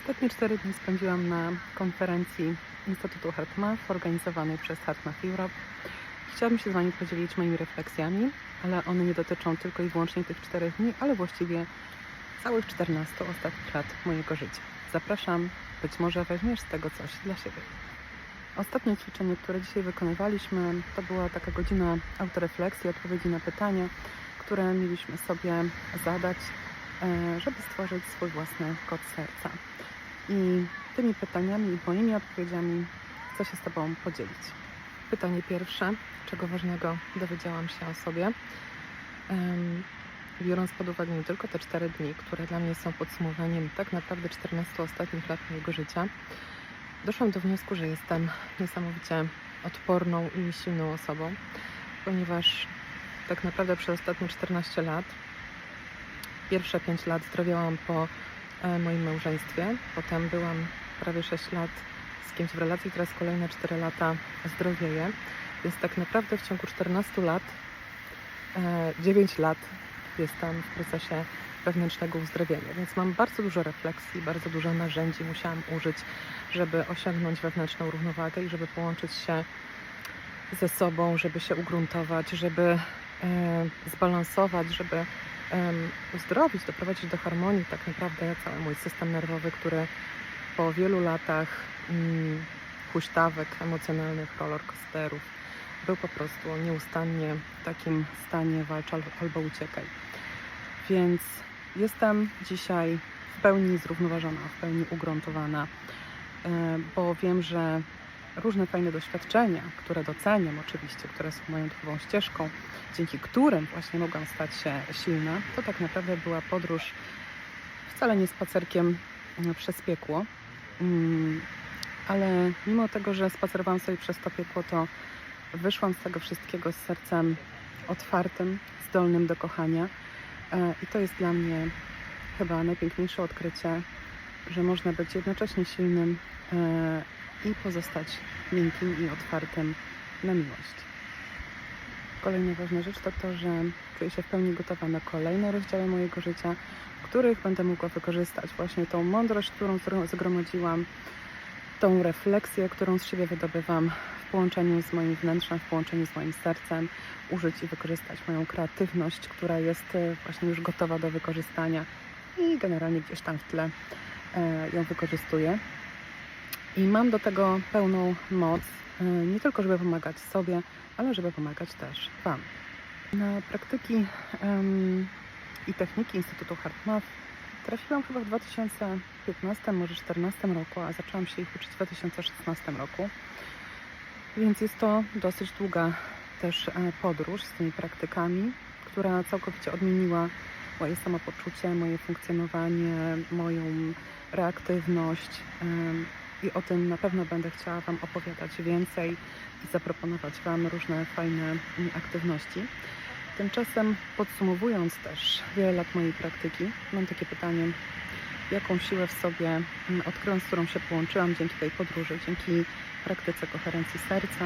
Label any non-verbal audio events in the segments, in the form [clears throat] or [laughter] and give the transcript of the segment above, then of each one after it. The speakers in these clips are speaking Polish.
Ostatnie cztery dni spędziłam na konferencji Instytutu HeartMath organizowanej przez HeartMath Europe. Chciałabym się z Wami podzielić moimi refleksjami, ale one nie dotyczą tylko i wyłącznie tych czterech dni, ale właściwie całych 14 ostatnich lat mojego życia. Zapraszam, być może weźmiesz z tego coś dla siebie. Ostatnie ćwiczenie, które dzisiaj wykonywaliśmy, to była taka godzina autorefleksji, odpowiedzi na pytania, które mieliśmy sobie zadać, żeby stworzyć swój własny kod serca. I tymi pytaniami i moimi odpowiedziami chcę się z Tobą podzielić. Pytanie pierwsze, czego ważnego dowiedziałam się o sobie, biorąc pod uwagę nie tylko te cztery dni, które dla mnie są podsumowaniem tak naprawdę 14 ostatnich lat mojego życia, doszłam do wniosku, że jestem niesamowicie odporną i silną osobą, ponieważ tak naprawdę przez ostatnie 14 lat, pierwsze 5 lat zdrowiałam po e, moim małżeństwie, potem byłam prawie 6 lat z kimś w relacji, teraz kolejne 4 lata zdrowieję, więc tak naprawdę w ciągu 14 lat, e, 9 lat jestem w procesie wewnętrznego uzdrowienia, więc mam bardzo dużo refleksji, bardzo dużo narzędzi musiałam użyć, żeby osiągnąć wewnętrzną równowagę i żeby połączyć się ze sobą, żeby się ugruntować, żeby e, zbalansować, żeby uzdrowić, doprowadzić do harmonii tak naprawdę cały mój system nerwowy, który po wielu latach mm, huśtawek emocjonalnych, rollercoasterów był po prostu nieustannie w takim stanie walcz al- albo uciekaj. Więc jestem dzisiaj w pełni zrównoważona, w pełni ugruntowana, bo wiem, że różne fajne doświadczenia, które doceniam oczywiście, które są moją duchową ścieżką, dzięki którym właśnie mogłam stać się silna, to tak naprawdę była podróż wcale nie spacerkiem mm, przez piekło. Mm, Ale mimo tego, że spacerowałam sobie przez to piekło, to wyszłam z tego wszystkiego z sercem otwartym, zdolnym do kochania. E, I to jest dla mnie chyba najpiękniejsze odkrycie, że można być jednocześnie silnym e, i pozostać miękkim i otwartym na miłość. Kolejna ważna rzecz to to, że czuję się w pełni gotowa na kolejne rozdziały mojego życia, w których będę mogła wykorzystać właśnie tą mądrość, którą zgro- zgromadziłam, tą refleksję, którą z siebie wydobywam w połączeniu z moim wnętrzem, w połączeniu z moim sercem, użyć i wykorzystać moją kreatywność, która jest e, właśnie już gotowa do wykorzystania i generalnie gdzieś tam w tle e, ją wykorzystuję. I mam do tego pełną moc, e, nie tylko żeby pomagać sobie, ale żeby pomagać też Wam. Na praktyki em, i techniki Instytutu HeartMath trafiłam chyba w 2015, może 2014 roku, a zaczęłam się ich uczyć w 2016 roku. Więc jest to dosyć długa też e, podróż z tymi praktykami, która całkowicie odmieniła moje samopoczucie, moje funkcjonowanie, moją reaktywność. em, I o tym na pewno będę chciała Wam opowiadać więcej i zaproponować Wam różne fajne mm, aktywności. Tymczasem podsumowując też wiele lat mojej praktyki, mam takie pytanie, jaką siłę w sobie mm, odkryłam, z którą się połączyłam dzięki tej podróży, dzięki praktyce koherencji serca.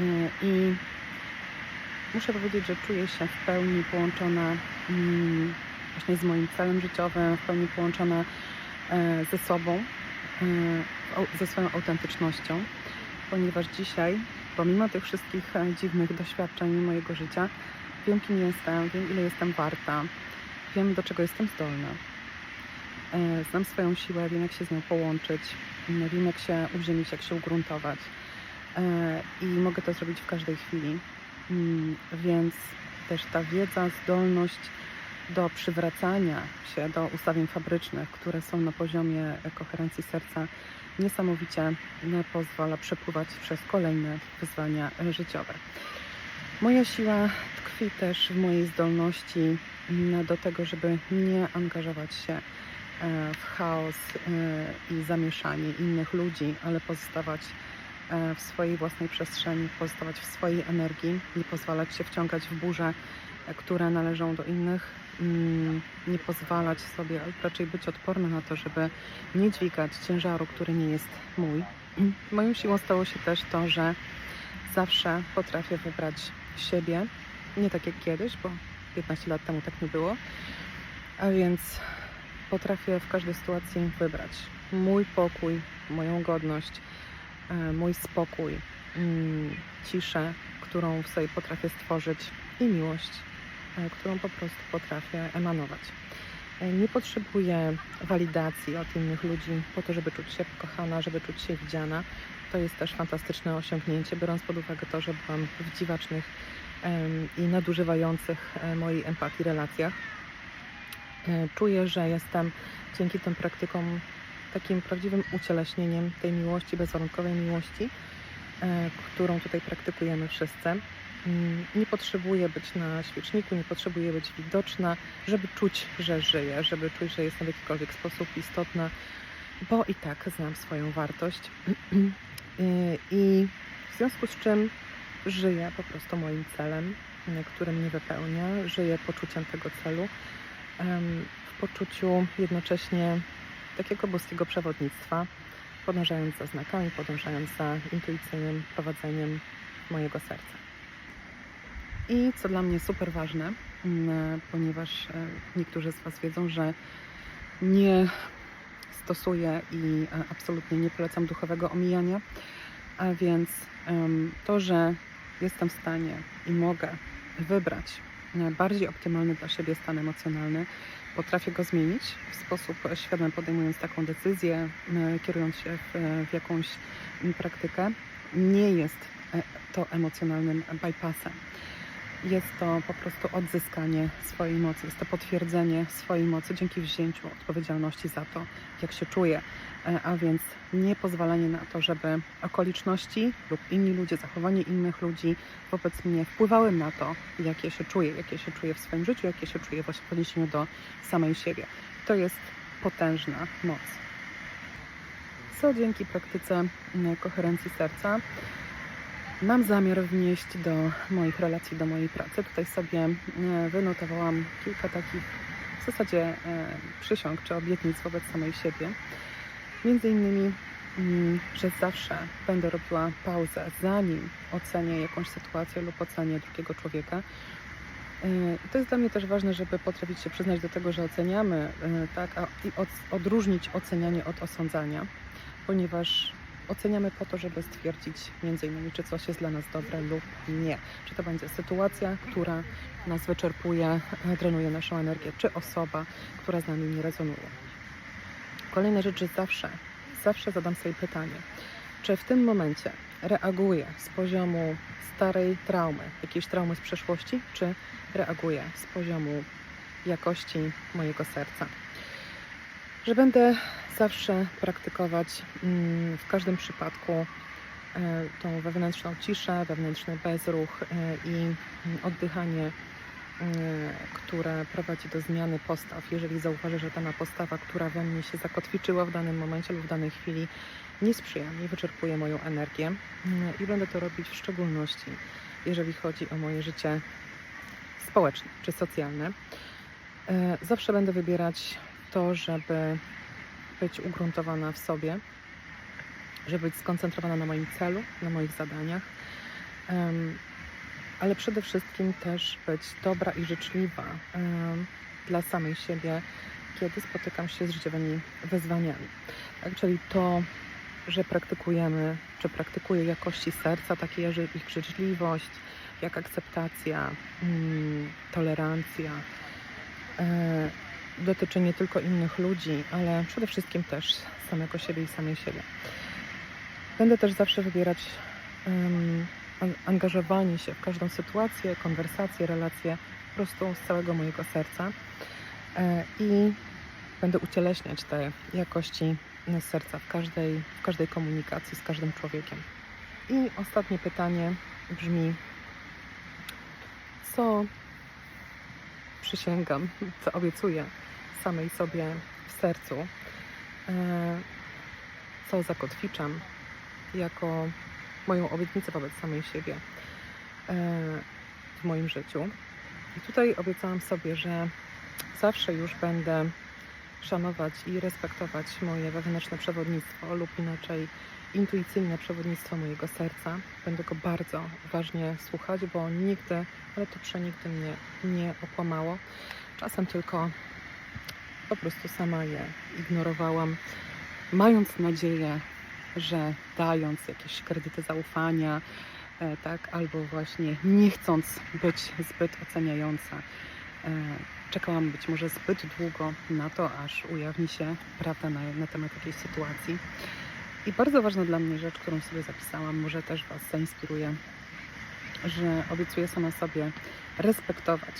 Yy, I muszę powiedzieć, że czuję się w pełni połączona mm, właśnie z moim celem życiowym, w pełni połączona e, ze sobą, ze swoją autentycznością, ponieważ dzisiaj, pomimo tych wszystkich e, dziwnych doświadczeń mojego życia, wiem, kim jestem, wiem, ile jestem warta, wiem, do czego jestem zdolna. E, Znam swoją siłę, wiem, jak się z nią połączyć, m, wiem, jak się uziemić, jak się ugruntować. E, I mogę to zrobić w każdej chwili. Mm, Więc też ta wiedza, zdolność do przywracania się do ustawień fabrycznych, które są na poziomie koherencji serca, niesamowicie pozwala przepływać przez kolejne wyzwania życiowe. Moja siła tkwi też w mojej zdolności mm, do tego, żeby nie angażować się e, w chaos e, i zamieszanie innych ludzi, ale pozostawać e, w swojej własnej przestrzeni, pozostawać w swojej energii, nie pozwalać się wciągać w burze, e, które należą do innych, mm, nie pozwalać sobie, raczej być odporna na to, żeby nie dźwigać ciężaru, który nie jest mój. [clears throat] Moją siłą stało się też to, że zawsze potrafię wybrać siebie, nie tak jak kiedyś, bo 15 lat temu tak nie było, a więc potrafię w każdej sytuacji wybrać mój pokój, moją godność, e, mój spokój, mm, ciszę, którą w sobie potrafię stworzyć i miłość, którą po prostu potrafię emanować. E, Nie potrzebuję walidacji od innych ludzi po to, żeby czuć się kochana, żeby czuć się widziana. To jest też fantastyczne osiągnięcie, biorąc pod uwagę to, że byłam w dziwacznych i nadużywających e, mojej empatii relacjach. E, Czuję, że jestem dzięki tym praktykom takim prawdziwym ucieleśnieniem tej miłości, bezwarunkowej miłości, e, którą tutaj praktykujemy wszyscy. Mm, Nie potrzebuję być na świeczniku, nie potrzebuję być widoczna, żeby czuć, że żyję, żeby czuć, że jestem w jakikolwiek sposób istotna, bo i tak znam swoją wartość. Y, [clears throat] I w związku z czym żyję po prostu moim celem, y, który mnie wypełnia, żyję poczuciem tego celu, w poczuciu jednocześnie takiego boskiego przewodnictwa, podążając za znakami, podążając za intuicyjnym prowadzeniem mojego serca. I co dla mnie super ważne, mm, ponieważ e, niektórzy z Was wiedzą, że nie stosuję i e, absolutnie nie polecam duchowego omijania, a więc to, że jestem w stanie i mogę wybrać e, bardziej optymalny dla siebie stan emocjonalny, potrafię go zmienić w sposób świadomy, podejmując taką decyzję, e, kierując się w, w jakąś praktykę, nie jest e, to emocjonalnym bypassem. Jest to po prostu odzyskanie swojej mocy, jest to potwierdzenie swojej mocy dzięki wzięciu odpowiedzialności za to, jak się czuję. E, A więc nie pozwalanie na to, żeby okoliczności lub inni ludzie, zachowanie innych ludzi wobec mnie wpływały na to, jak ja się czuję, jak ja się czuję w swoim życiu, jak ja się czuję właśnie w odniesieniu do samej siebie. To jest potężna moc. Co dzięki praktyce mm, koherencji serca Mam zamiar wnieść do moich relacji, do mojej pracy. Tutaj sobie e, wynotowałam kilka takich w zasadzie e, przysiąg czy obietnic wobec samej siebie. Między innymi, mm, że zawsze będę robiła pauzę, zanim ocenię jakąś sytuację lub ocenię drugiego człowieka. E, to jest dla mnie też ważne, żeby potrafić się przyznać do tego, że oceniamy, tak, a, i od, odróżnić ocenianie od osądzania, ponieważ oceniamy po to, żeby stwierdzić innymi, czy coś jest dla nas dobre lub nie. Czy to będzie sytuacja, która nas wyczerpuje, e, drenuje naszą energię, czy osoba, która z nami nie rezonuje. Kolejna rzecz, że zawsze, zawsze zadam sobie pytanie, czy w tym momencie reaguję z poziomu starej traumy, jakiejś traumy z przeszłości, czy reaguję z poziomu jakości mojego serca. Że będę zawsze praktykować mm, w każdym przypadku e, tą wewnętrzną ciszę, wewnętrzny bezruch e, i mm, oddychanie, e, które prowadzi do zmiany postaw. Jeżeli zauważę, że dana postawa, która we mnie się zakotwiczyła w danym momencie lub w danej chwili, nie sprzyja mi, wyczerpuje moją energię mm, i będę to robić w szczególności, jeżeli chodzi o moje życie społeczne czy socjalne. E, Zawsze będę wybierać to, żeby być ugruntowana w sobie, żeby być skoncentrowana na moim celu, na moich zadaniach, ale przede wszystkim też być dobra i życzliwa dla samej siebie, kiedy spotykam się z życiowymi wyzwaniami. Czyli to, że praktykujemy, czy praktykuję jakości serca, takie jak życzliwość, jak akceptacja, mm, tolerancja, e, dotyczy nie tylko innych ludzi, ale przede wszystkim też samego siebie i samej siebie. Będę też zawsze wybierać um, an- angażowanie się w każdą sytuację, konwersację, relację po prostu z całego mojego serca e, i będę ucieleśniać te jakości serca w każdej, w każdej komunikacji z każdym człowiekiem. I ostatnie pytanie brzmi, co przysięgam, co obiecuję samej sobie w sercu, e, co zakotwiczam jako moją obietnicę wobec samej siebie e, w moim życiu. I tutaj obiecałam sobie, że zawsze już będę szanować i respektować moje wewnętrzne przewodnictwo lub inaczej intuicyjne przewodnictwo mojego serca. Będę go bardzo uważnie słuchać, bo nigdy, ale to przenigdy mnie nie okłamało. Czasem tylko po prostu sama je ignorowałam, mając nadzieję, że dając jakieś kredyty zaufania, e, tak, albo właśnie nie chcąc być zbyt oceniająca, e, czekałam być może zbyt długo na to, aż ujawni się prawda na, na temat jakiejś sytuacji. I bardzo ważna dla mnie rzecz, którą sobie zapisałam, może też Was zainspiruje, że obiecuję sama sobie respektować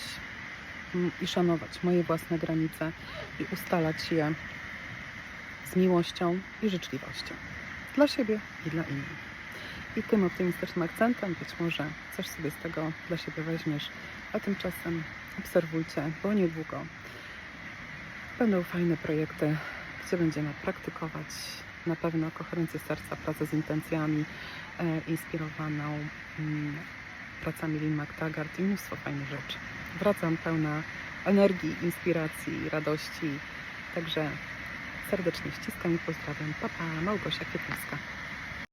i szanować moje własne granice i ustalać je z miłością i życzliwością dla siebie i dla innych. I tym optymistycznym akcentem być może coś sobie z tego dla siebie weźmiesz, a tymczasem obserwujcie, bo niedługo będą fajne projekty, gdzie będziemy praktykować na pewno koherencję serca, pracę z intencjami, e, inspirowaną pracami Lynn McTaggart i mnóstwo fajnych rzeczy. Wracam pełna energii, inspiracji, radości, także serdecznie ściskam i pozdrawiam. Papa, Małgosia Kwietniewska.